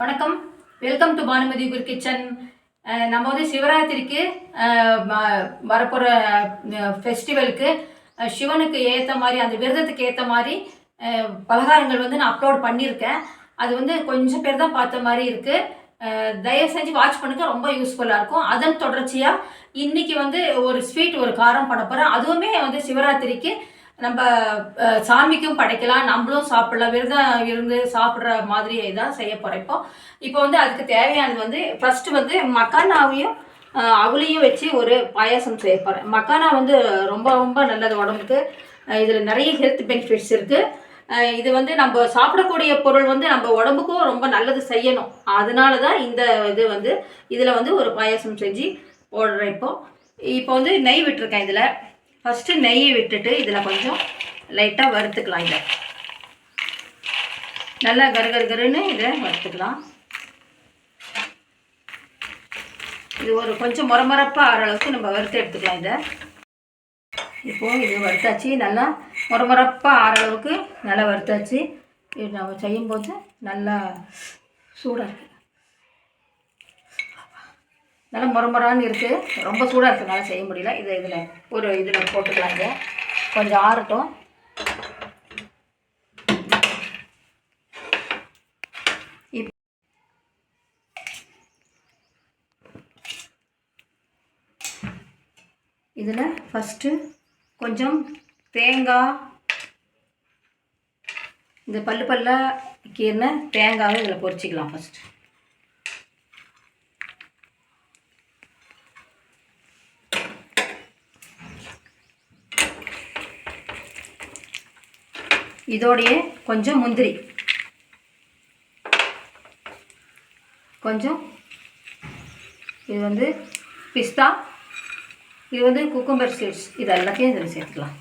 வணக்கம். Welcome to Bhanumathi Guru kitchen நம்ம வந்து சிவராத்திரிக்கு வரப்போகிற ஃபெஸ்டிவலுக்கு சிவனுக்கு ஏற்ற மாதிரி அந்த விரதத்துக்கு ஏற்ற மாதிரி பலகாரங்கள் வந்து நான் அப்லோட் பண்ணியிருக்கேன். அது வந்து கொஞ்சம் பேர் தான் பார்த்த மாதிரி இருக்குது தயவு செஞ்சு வாட்ச் பண்ணுங்க. ரொம்ப யூஸ்ஃபுல்லாக இருக்கும். அதன் தொடர்ச்சியாக இன்றைக்கி வந்து ஒரு ஸ்வீட் ஒரு காரம் பண்ண போகிறேன் அதுவுமே வந்து சிவராத்திரிக்கு நம்ம சாமிக்கும் படைக்கலாம் நம்மளும் சாப்பிடலாம். விரதம் இருந்து சாப்பிட்ற மாதிரி தான் செய்ய போகிறோம் இப்போ இப்போ வந்து அதுக்கு தேவையானது வந்து ஃபஸ்ட்டு வந்து மக்கானாவையும் அவளையும் வச்சு ஒரு பாயாசம் செய்ய போகிறேன் மக்கானா வந்து ரொம்ப ரொம்ப நல்லது உடம்புக்கு. இதில் நிறைய ஹெல்த் பெனிஃபிட்ஸ் இருக்குது இது வந்து நம்ம சாப்பிடக்கூடிய பொருள் வந்து நம்ம உடம்புக்கும் ரொம்ப நல்லது செய்யணும். அதனால தான் இந்த இது வந்து இதில் வந்து ஒரு பாயாசம் செஞ்சு போடுறேன் இப்போ. இப்போ வந்து நெய் விட்டுருக்கேன் இதில். ஃபஸ்ட்டு நெய்யை விட்டுட்டு இதில் கொஞ்சம் லைட்டாக வறுத்துக்கலாம் இதை. நல்லா கரு கரு கருன்னு இதை வறுத்துக்கலாம். இது ஒரு கொஞ்சம் முறமுறப்பாக ஆகிற அளவுக்கு நம்ம வறுத்து எடுத்துக்கலாம் இதை. இப்போது இது வறுத்தாச்சு நல்லா முறமுறப்பாக ஆகிற அளவுக்கு நல்லா வறுத்தாச்சு. இது நம்ம செய்யும்போது நல்லா சூடாக இருக்குது நல்லா முறமுறான்னு இருக்குது ரொம்ப சூடாக இருக்கிறதுனால செய்ய முடியல. இதை இதில் ஒரு இதில் போட்டுக்கலாங்க. கொஞ்சம் ஆறட்டும். இப் இதில் ஃபஸ்ட்டு கொஞ்சம் தேங்காய் இந்த பல்லு பல்லாக கீர்ன தேங்காவை இதில் பொரிச்சிக்கலாம் ஃபஸ்ட்டு இதோடையே கொஞ்சம் முந்திரி. கொஞ்சம் இது வந்து பிஸ்தா இது வந்து குக்கும்பர் சீட்ஸ் இது எல்லாத்தையும் இதில் சேர்த்துக்கலாம்.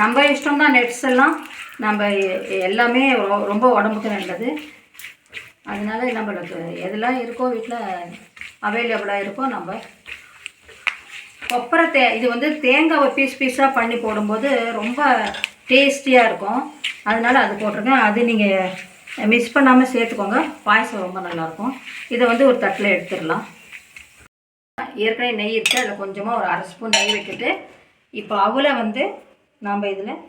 நம்ம இஷ்டம் தான் நெட்ஸ் எல்லாம். நம்ம எல்லாமே ரொம்ப உடம்புக்கு நல்லது. அதனால நம்மளுக்கு எதெல்லாம் இருக்கோ வீட்டில் அவைலபிளாக இருக்கோ நம்ம கொப்பரை தே இது வந்து தேங்காவை பீஸ் பீஸாக பண்ணி போடும்போது ரொம்ப டேஸ்டியாக இருக்கும். அதனால் அது போட்டிருக்கேன். அது நீங்கள் மிஸ் பண்ணாமல் சேர்த்துக்கோங்க. பாயசம் ரொம்ப நல்லாயிருக்கும். இதை வந்து ஒரு தட்டில் எடுத்துடலாம். ஏற்கனவே நெய் இருக்குது அதில் கொஞ்சமாக ஒரு அரை ஸ்பூன் நெய் விட்டுட்டு இப்போ அவளை வந்து நாம் இதில்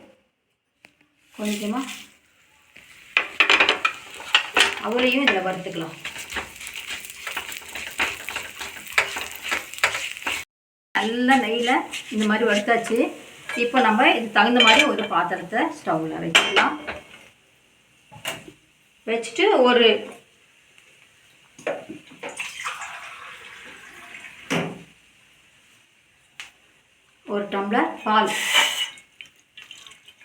கொஞ்சமாக அவளையும் இதில் வறுத்துக்கலாம். நல்லா நெய்யில் இந்த மாதிரி வறுத்தாச்சு. இப்போ நம்ம இது தகுந்த மாதிரி ஒரு பாத்திரத்தை ஸ்டவ்வில் வச்சுக்கலாம். வச்சுட்டு ஒரு ஒரு டம்ளர் பால்.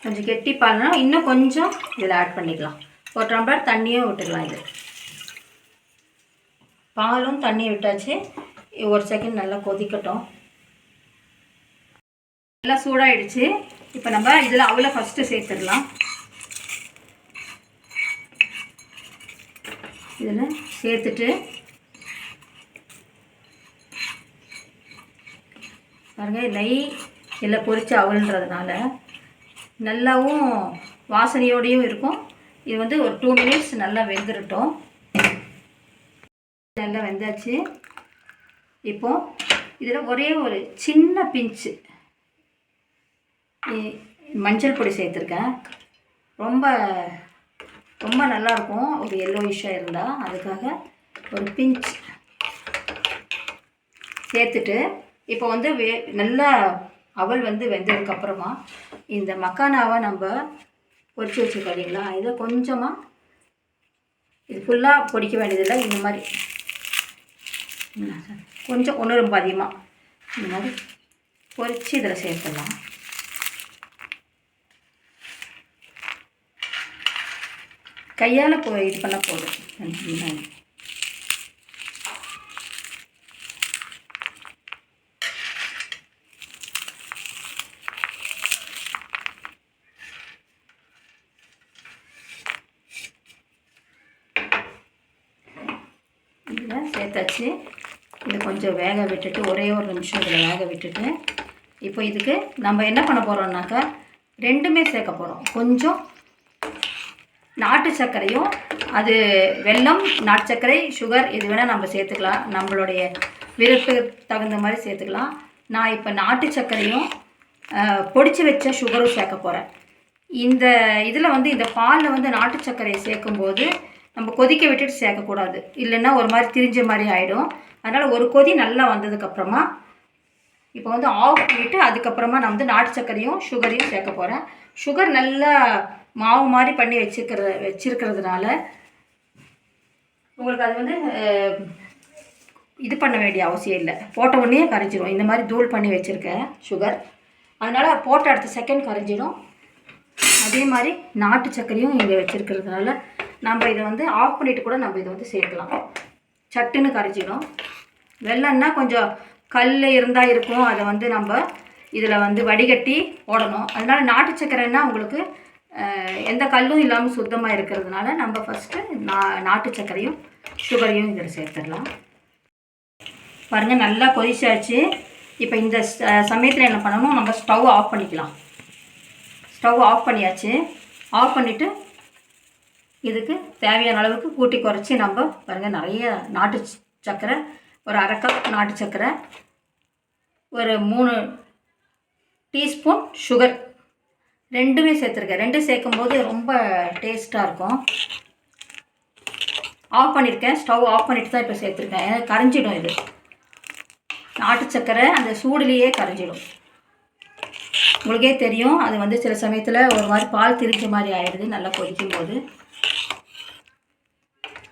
கொஞ்சம் கெட்டி பால்னா இன்னும் கொஞ்சம் இதில் ஆட் பண்ணிக்கலாம். ஒரு டம்ளர் தண்ணியும் விட்டுக்கலாம் இது பாலும் தண்ணியும் விட்டாச்சு. ஒரு செகண்ட் நல்லா கொதிக்கட்டும். நல்லா சூடாகிடுச்சு இப்போ நம்ம இதில் அவளை ஃபஸ்ட்டு சேர்த்துடலாம். இதில் சேர்த்துட்டு பாருங்க நெய் இல்லை பொறிச்சு அவல்ன்றதுனால நல்லாவும் வாசனையோடையும் இருக்கும். இது வந்து ஒரு டூ மினிட்ஸ் நல்லா வெந்துடட்டும் நல்லா வெந்தாச்சு. இப்போ இதில் ஒரே ஒரு சின்ன பிஞ்சு மஞ்சள் பொடி சேர்த்துருக்கேன். ரொம்ப ரொம்ப நல்லாயிருக்கும் ஒரு எல்லோயிஷாக இருந்தால் அதுக்காக ஒரு பிஞ்ச் சேர்த்துட்டு இப்போ வந்து வே நல்லா அவல் வந்து வெந்ததுக்கப்புறமா இந்த மக்கானாவை நம்ம பொரிச்சு வச்சுருக்கோம் இல்லைங்களா? இதை கொஞ்சமாக இது ஃபுல்லாக பொடிக்க வேண்டியதில்லை. இந்த மாதிரி கொஞ்சம் ஒன்று ரொம்ப அதிகமாக இந்த மாதிரி பொரித்து இதில் சேர்த்துடலாம். கையால் போ இது பண்ண போதும் இதில் சேர்த்தாச்சு. இது கொஞ்சம் வேக விட்டுட்டு ஒரே ஒரு நிமிஷம் இதில் வேக விட்டுட்டு இப்போ இதுக்கு நம்ம என்ன பண்ண போகிறோம்னாக்கா ரெண்டுமே சேர்க்க போகிறோம் கொஞ்சம் நாட்டு சர்க்கரையும் அது வெல்லம் நாட்டு சர்க்கரை சுகர் இது வேணால் நம்ம சேர்த்துக்கலாம். நம்மளுடைய விருப்பத்துக்கு தகுந்த மாதிரி சேர்த்துக்கலாம். நான் இப்போ நாட்டு சர்க்கரையும் பொடிச்சு வச்ச சுகரும் சேர்க்க போகிறேன் இந்த இதில் வந்து இந்த பாலில் வந்து நாட்டு சர்க்கரையை சேர்க்கும்போது நம்ம கொதிக்க விட்டுட்டு சேர்க்கக்கூடாது இல்லைன்னா ஒரு மாதிரி திரிஞ்ச மாதிரி ஆகிடும் அதனால் ஒரு கொதி நல்லா வந்ததுக்கப்புறமா இப்போ வந்து ஆஃப் பண்ணிவிட்டு அதுக்கப்புறமா நான் வந்து நாட்டு சர்க்கரையும் சுகரையும் சேர்க்க போகிறேன் சுகர் நல்லா மாவு மாதிரி பண்ணி வச்சுக்கிற வச்சுருக்கிறதுனால உங்களுக்கு அது வந்து இது பண்ண வேண்டிய அவசியம் இல்லை. போட்ட உடனே கரைஞ்சிரும். இந்த மாதிரி தூள் பண்ணி வச்சுருக்கேன் சுகர் அதனால் போட்ட அடுத்த செகண்ட் கரைஞ்சிடும் அதே மாதிரி நாட்டு சர்க்கரையும் இங்கே வச்சுருக்கிறதுனால நம்ம இதை வந்து ஆஃப் பண்ணிவிட்டு கூட நம்ம இதை வந்து சேர்க்கலாம். சட்டுன்னு கரைஞ்சிடும் வெள்ளம்னா கொஞ்சம் கல் இருந்தால் இருக்கும். அதை வந்து நம்ம இதில் வந்து வடிகட்டி போடணும் அதனால் நாட்டு சர்க்கரைன்னா உங்களுக்கு எந்த கல்லும் இல்லாமல் சுத்தமாக இருக்கிறதுனால நம்ம ஃபஸ்ட்டு நா நாட்டு சர்க்கரையும் சுகரையும் இதில் சேர்த்துடலாம். பாருங்கள் நல்லா கொதிச்சாச்சு. இப்போ இந்த சமயத்தில் என்ன பண்ணணும்? நம்ம ஸ்டவ் ஆஃப் பண்ணிக்கலாம். ஸ்டவ் ஆஃப் பண்ணியாச்சு. ஆஃப் பண்ணிவிட்டு இதுக்கு தேவையான அளவுக்கு கூட்டி குறைச்சி நம்ம பாருங்கள் நிறைய நாட்டு சர்க்கரை ஒரு அரை கப் நாட்டு சர்க்கரை ஒரு மூணு டீஸ்பூன் சுகர் ரெண்டுமே சேர்த்துருக்கேன். ரெண்டும் சேர்க்கும்போது ரொம்ப டேஸ்ட்டாக இருக்கும். ஆஃப் பண்ணியிருக்கேன் ஸ்டவ் ஆஃப் பண்ணிட்டு தான் இப்போ சேர்த்துருக்கேன். ஏன்னா கரைஞ்சிடும் இது. நாட்டு சர்க்கரை அந்த சூடுலேயே கரைஞ்சிடும். உங்களுக்கே தெரியும். அது வந்து சில சமயத்தில் ஒரு மாதிரி பால் திரிஞ்ச மாதிரி ஆயிடுது. நல்லா கொதிக்கும் போது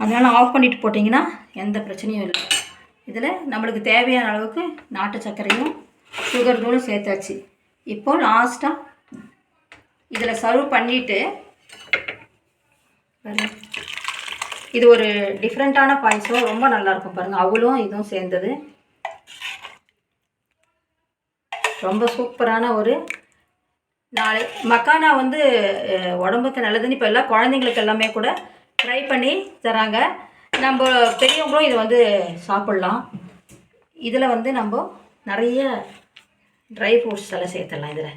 அதனால் ஆஃப் பண்ணிட்டு போட்டிங்கன்னா எந்த பிரச்சனையும் இல்லை. இதில் நம்மளுக்கு தேவையான அளவுக்கு நாட்டு சர்க்கரையும் சுகர் தூளும் சேர்த்தாச்சு. இப்போது லாஸ்ட்டாக இதில் சர்வ் பண்ணிவிட்டு இது ஒரு டிஃப்ரெண்ட்டான பாயசம். ரொம்ப நல்லாயிருக்கும் பாருங்கள் அவளும் இதுவும் சேர்ந்தது. ரொம்ப சூப்பரான ஒரு நாளை மக்கானா வந்து உடம்புக்கு நல்லதுன்னு இப்போ எல்லாம் குழந்தைங்களுக்கு எல்லாமே கூட ட்ரை பண்ணி தராங்க. நம்ம பெரியவங்களும் இதை வந்து சாப்பிட்லாம். இதில் வந்து நம்ம நிறைய ட்ரை ஃப்ரூட்ஸ் எல்லாம் சேர்த்துடலாம் இதில்.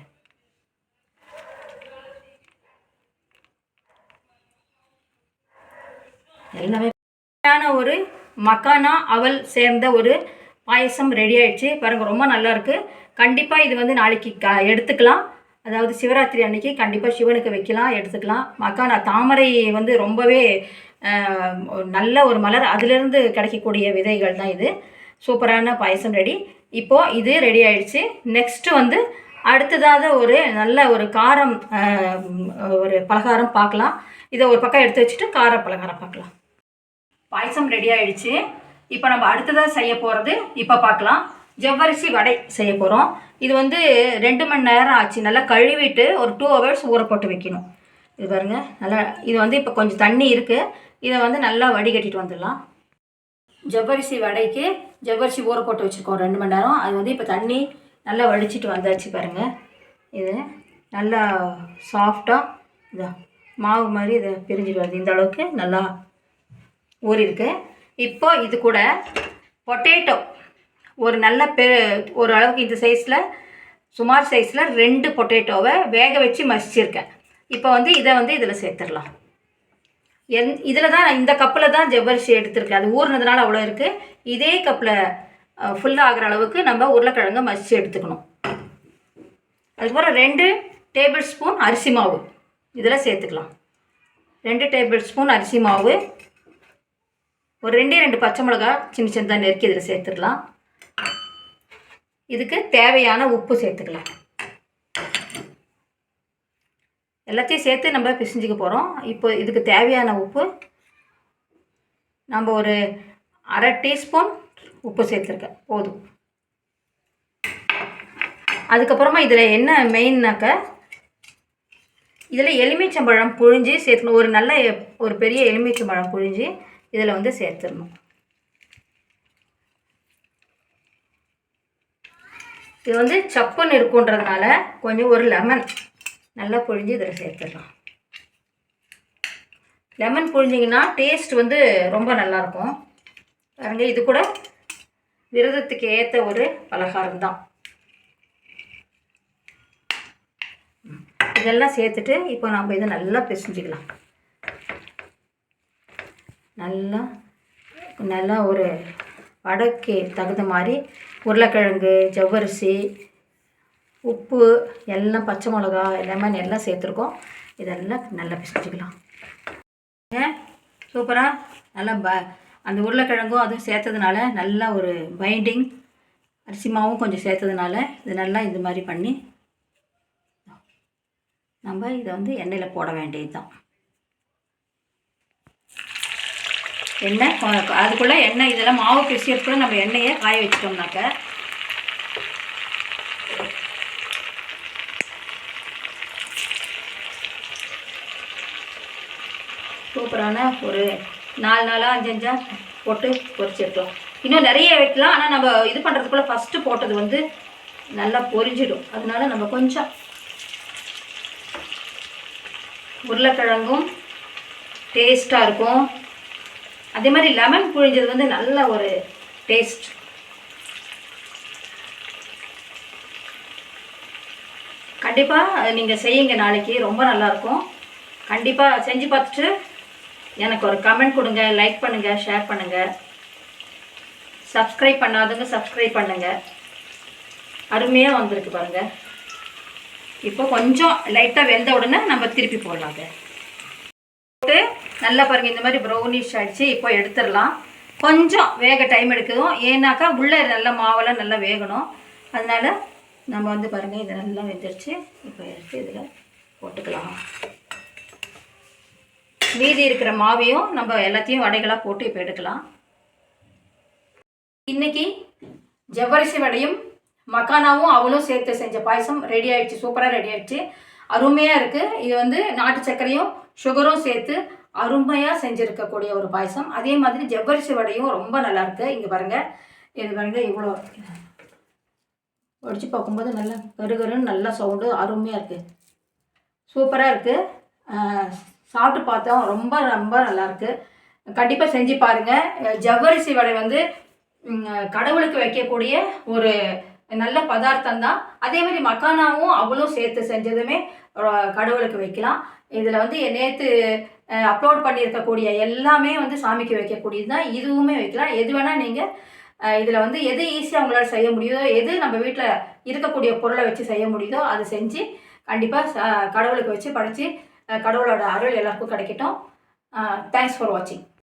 எல்லாமே ஒரு மக்கானா அவல் சேர்ந்த ஒரு பாயசம் ரெடி ஆயிடுச்சு. பாருங்க ரொம்ப நல்லாயிருக்கு கண்டிப்பாக இது வந்து நாளைக்கு க எடுத்துக்கலாம். அதாவது சிவராத்திரி அன்னைக்கு கண்டிப்பாக சிவனுக்கு வைக்கலாம் எடுத்துக்கலாம். மக்கானா தாமரை வந்து ரொம்பவே நல்ல ஒரு மலர். அதிலிருந்து கிடைக்கக்கூடிய விதைகள் தான் இது. சூப்பரான பாயசம் ரெடி இப்போது இது ரெடி ஆயிடுச்சு. நெக்ஸ்ட்டு வந்து அடுத்ததாக ஒரு நல்ல ஒரு காரம் ஒரு பலகாரம் பார்க்கலாம். இதை ஒரு பக்கம் எடுத்து வச்சுட்டு கார பலகாரம் பார்க்கலாம். பாயசம் ரெடி ஆயிடுச்சு. இப்போ நம்ம அடுத்ததாக செய்ய போகிறது இப்போ பார்க்கலாம் ஜவ்வரிசி வடை செய்ய போகிறோம் இது வந்து ரெண்டு மணி நேரம் ஆச்சு. நல்லா கழுவிட்டு ஒரு டூ ஹவர்ஸ் ஊற போட்டு வைக்கணும். இது பாருங்கள் நல்லா இது வந்து இப்போ கொஞ்சம் தண்ணி இருக்குது இதை வந்து நல்லா வடிகட்டிட்டு வந்துடலாம். ஜவ்வரிசி வடைக்கு ஜவ்வரிசி ஊற போட்டு வச்சுருக்கோம் ரெண்டு மணி நேரம். அது வந்து இப்போ தண்ணி நல்லா வடிச்சிட்டு வந்தாச்சு பாருங்கள் இது நல்லா சாஃப்டாக இதான் மாவு மாதிரி இதை பிரிஞ்சிட்டு வருது. இந்த அளவுக்கு நல்லா ஊறிருக்கு. இப்போ இது கூட பொட்டேட்டோ ஒரு நல்ல பெ ஒரு அளவுக்கு இந்த சைஸில் சுமார் சைஸில் ரெண்டு பொட்டேட்டோவை வேக வச்சு மசிச்சிருக்கேன். இப்போ வந்து இதை வந்து இதில் சேர்த்துடலாம். எந் இதில் தான் இந்த கப்பில் தான் ஜவ்வரிசி எடுத்திருக்கேன். அது ஊறினதுனால அவ்வளோ இருக்குது இதே கப்பில் ஃபுல்லாக ஆகிற அளவுக்கு நம்ம உருளைக்கிழங்கு மசிச்சு எடுத்துக்கணும். அதுக்கப்புறம் ரெண்டு டேபிள் ஸ்பூன் அரிசி மாவு. இதில் சேர்த்துக்கலாம். ரெண்டு டேபிள் ஸ்பூன் அரிசி மாவு. ஒரு ரெண்டே ரெண்டு பச்சை மிளகா சின்ன சின்னதாக நெருக்கி இதில் சேர்த்துக்கலாம் இதுக்கு தேவையான உப்பு சேர்த்துக்கலாம். எல்லாத்தையும் சேர்த்து நம்ம பிசைஞ்சிக்க போகிறோம் இப்போ இதுக்கு தேவையான உப்பு நம்ம ஒரு அரை டீஸ்பூன் உப்பு சேர்த்துருக்கேன். போதும். அதுக்கப்புறமா இதில் என்ன மெயின்னாக்க இதில் எலுமிச்சம்பழம் புழிஞ்சு சேர்த்துக்கணும் ஒரு நல்ல எ- ஒரு பெரிய எலுமிச்சம்பழம் புழிஞ்சு இதில் வந்து சேர்த்துடணும். இது வந்து சப்புன்னு இருக்குன்றதுனால கொஞ்சம் ஒரு லெமன் நல்லா புழிஞ்சு இதில் சேர்த்துடலாம். லெமன் புழிஞ்சிங்கன்னா டேஸ்ட் வந்து ரொம்ப நல்லாயிருக்கும். பாருங்க இது கூட விரதத்துக்கு ஏற்ற ஒரு பலகாரம் தான். இதெல்லாம் சேர்த்துட்டு இப்போ நம்ம இதை நல்லா பிசைஞ்சிக்கலாம். நல்லா நல்லா ஒரு வடைக்கு தகுந்த மாதிரி உருளைக்கிழங்கு ஜவ்வரிசி உப்பு எல்லாம் பச்சை மிளகா லெமன் எல்லாம் சேர்த்துருக்கோம். இதெல்லாம் நல்லா பிசைஞ்சிக்கலாம். சூப்பராக நல்லா ப அந்த உருளைக்கிழங்கும் அதுவும் சேர்த்ததுனால நல்லா ஒரு பைண்டிங் அரிசி மாவும் கொஞ்சம் சேர்த்ததுனால இது நல்லா இது மாதிரி பண்ணி நம்ம இதை வந்து எண்ணெயில் போட வேண்டியது தான் எண்ணெய் அதுக்குள்ளே எண்ணெய் இதெல்லாம் மாவு பிசியறதுக்குள்ள நம்ம எண்ணெயை காய வச்சிட்டோம்னாக்க சூப்பரான ஒரு நாலு நாளாக அஞ்சு அஞ்சா போட்டு பொரிச்சிருக்கோம் இன்னும் நிறைய வைக்கலாம். ஆனால் நம்ம இது பண்ணுறதுக்குள்ளே ஃபஸ்ட்டு போட்டது வந்து நல்லா பொரிஞ்சிடும். அதனால நம்ம கொஞ்சம் உருளைக்கிழங்கும் டேஸ்ட்டாக இருக்கும். அதே மாதிரி லெமன் புழிஞ்சது வந்து நல்ல ஒரு டேஸ்ட் கண்டிப்பாக நீங்கள் செய்யுங்க நாளைக்கு ரொம்ப நல்லாயிருக்கும். கண்டிப்பாக செஞ்சு பார்த்துட்டு எனக்கு ஒரு கமெண்ட் கொடுங்க லைக் பண்ணுங்கள் ஷேர் பண்ணுங்கள் சப்ஸ்கிரைப் பண்ணாதவங்க சப்ஸ்கிரைப் பண்ணுங்கள் அருமையாக வந்திருக்கு பாருங்கள் இப்போ கொஞ்சம் லைட்டாக வெந்த உடனே நம்ம திருப்பி போடலாங்க. நல்லா பாருங்கள் இந்த மாதிரி ப்ரௌனிஷ் ஆகிடுச்சு இப்போ எடுத்துடலாம். கொஞ்சம் வேக டைம் எடுக்குதும். ஏன்னாக்கா உள்ளே நல்லா மாவெல்லாம் நல்லா வேகணும். அதனால் நம்ம வந்து பாருங்கள் இதை நல்லா வெந்துருச்சு. இப்போ எடுத்து இதில் போட்டுக்கலாம். மீதி இருக்கிற மாவையும் நம்ம எல்லாத்தையும் வடைகளாக போட்டு இப்போ எடுக்கலாம். இன்னைக்கு ஜவ்வரிசி வடையும் மக்கானாவும் அவளும் சேர்த்து செஞ்ச பாயசம் ரெடி ஆகிடுச்சு சூப்பராக ரெடி ஆகிடுச்சு அருமையாக இருக்குது இது வந்து நாட்டு சர்க்கரையும் சுகரும் சேர்த்து அருமையாக செஞ்சுருக்கக்கூடிய ஒரு பாயசம். அதே மாதிரி ஜவ்வரிசி வடையும் ரொம்ப நல்லா இருக்கு. இங்கே பாருங்கள் இது பாருங்க இவ்வளோ வடித்து பார்க்கும்போது நல்லா கருகருன்னு நல்லா சவுண்டு அருமையாக இருக்குது சூப்பராக இருக்குது சாப்பிட்டு பார்த்தோம். ரொம்ப ரொம்ப நல்லாயிருக்கு கண்டிப்பாக செஞ்சு பாருங்கள் ஜவ்வரிசி வடை வந்து கடவுளுக்கு வைக்கக்கூடிய ஒரு நல்ல பதார்த்தம் தான். அதே மாதிரி மக்கானாவும் அவளும் சேர்த்து செஞ்சதுமே கடவுளுக்கு வைக்கலாம். இதில் வந்து நேற்று அப்லோட் பண்ணியிருக்கக்கூடிய எல்லாமே வந்து சாமிக்கு வைக்கக்கூடியது தான் இதுவுமே வைக்கலாம். எது வேணால் நீங்கள் இதில் வந்து எது ஈஸியாக உங்களால் செய்ய முடியுதோ எது நம்ம வீட்டில் இருக்கக்கூடிய பொருளை வச்சு செய்ய முடியுதோ அதை செஞ்சு கண்டிப்பாக கடவுளுக்கு வச்சு படைச்சி கடவுளோட அருள் எல்லாருக்கும் கிடைக்கட்டும். தேங்க்ஸ் ஃபார் வாட்சிங்